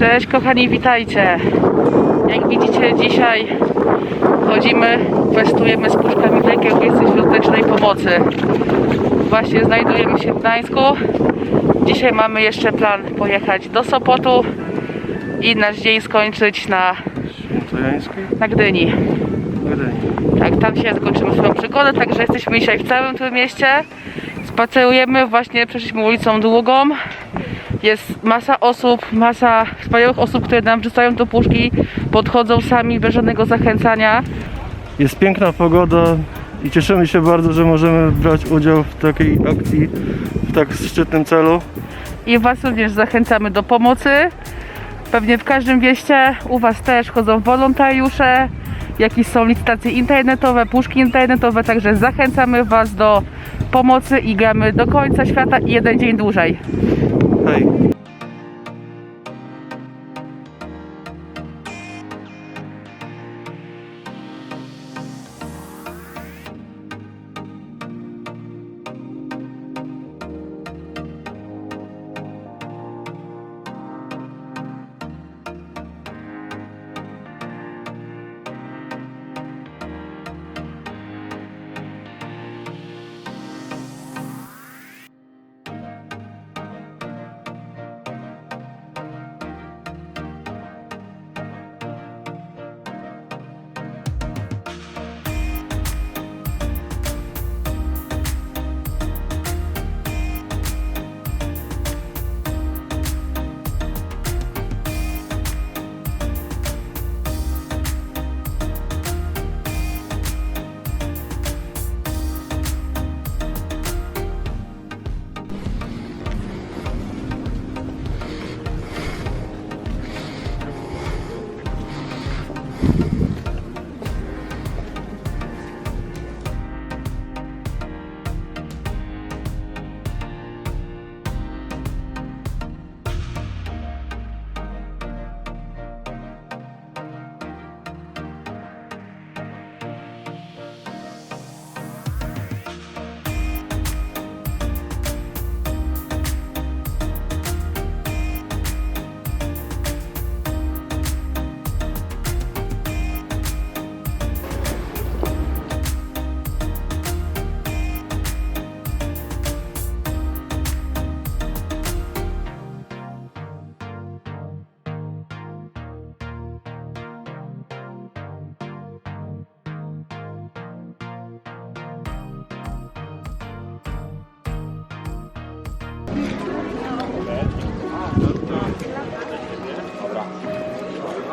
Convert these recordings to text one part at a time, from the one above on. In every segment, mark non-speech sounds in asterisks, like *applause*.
Cześć kochani, witajcie. Jak widzicie dzisiaj chodzimy, kwestujemy z puszkami wielkiej Orkiestry Świątecznej Pomocy. Właśnie znajdujemy się w Gdańsku. Dzisiaj mamy jeszcze plan pojechać do Sopotu i nasz dzień skończyć na, na Gdyni. Gdyni. Tak, tam się zakończymy swoją przygodę, także jesteśmy dzisiaj w całym tym mieście. Spacerujemy, właśnie przeszliśmy ulicą długą. Jest masa osób, masa wspaniałych osób, które nam wrzucają do puszki, podchodzą sami bez żadnego zachęcania. Jest piękna pogoda i cieszymy się bardzo, że możemy brać udział w takiej akcji, w tak szczytnym celu. I Was również zachęcamy do pomocy. Pewnie w każdym mieście u Was też chodzą wolontariusze, jakieś są licytacje internetowe, puszki internetowe, także zachęcamy Was do pomocy i gramy do końca świata i jeden dzień dłużej.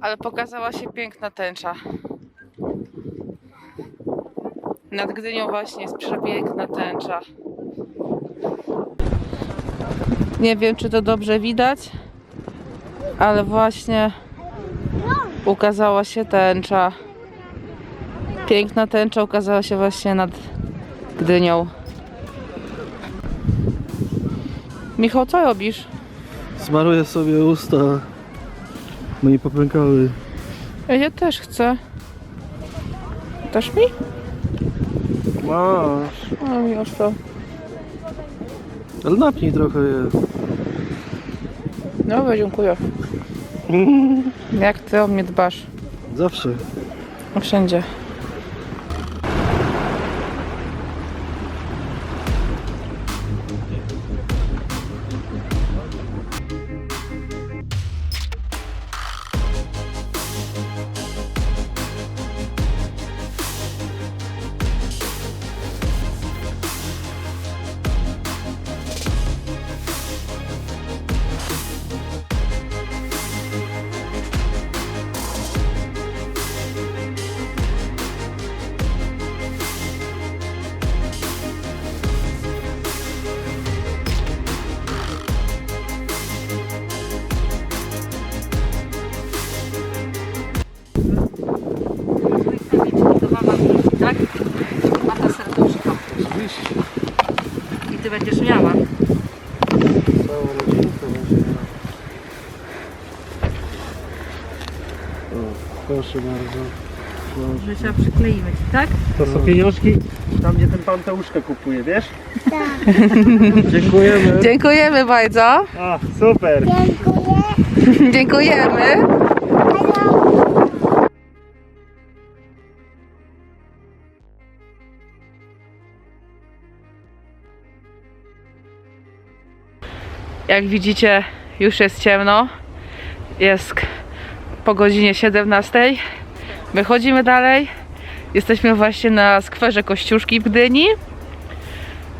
ale pokazała się piękna tęcza. Nad Gdynią właśnie jest przepiękna tęcza. Nie wiem, czy to dobrze widać, ale właśnie ukazała się tęcza. Piękna tęcza ukazała się właśnie nad Gdynią. Michał, co robisz? Smaruję sobie usta, bo nie popękały. Ja też chcę. Dasz mi? Masz. No mi już to. Ale napnij trochę je. Dobra, dziękuję. *laughs* Jak ty o mnie dbasz? Zawsze. No Wszędzie. Tak? To serduszko. I ty będziesz miała. Całą rodzinkę będzie miała. O, proszę bardzo. Że trzeba przykleimy ci, tak? To są pieniążki tam, gdzie ten pan te łóżka kupuje, wiesz? *laughs* Dziękujemy. Dziękujemy bardzo. A, super! Dziękuję. Dziękujemy. Jak widzicie, już jest ciemno. Jest po godzinie 17. Wychodzimy dalej. Jesteśmy właśnie na skwerze Kościuszki w Gdyni.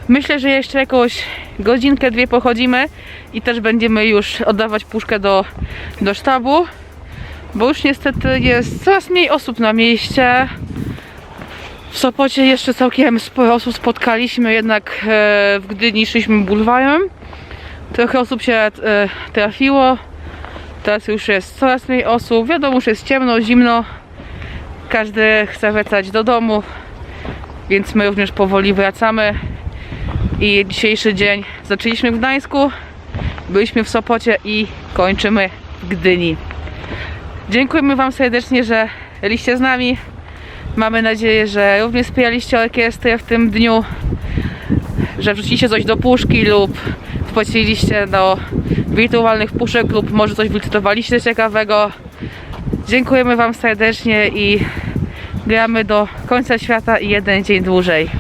Myślę, że jeszcze jakąś godzinkę, dwie pochodzimy i też będziemy już oddawać puszkę do, do sztabu, bo już niestety jest coraz mniej osób na mieście. W Sopocie jeszcze całkiem sporo osób spotkaliśmy, jednak e, w Gdyni szliśmy bulwarem. Trochę osób się e, trafiło. Teraz już jest coraz mniej osób. Wiadomo, już jest ciemno, zimno. Każdy chce wracać do domu, więc my również powoli wracamy. I dzisiejszy dzień zaczęliśmy w Gdańsku, byliśmy w Sopocie i kończymy w Gdyni. Dziękujemy Wam serdecznie, że byliście z nami. Mamy nadzieję, że również wspieraliście orkiestrę w tym dniu, że wrzuciliście coś do puszki lub wpłaciliście do wirtualnych puszek lub może coś wylicytowaliście ciekawego. Dziękujemy Wam serdecznie i gramy do końca świata i jeden dzień dłużej.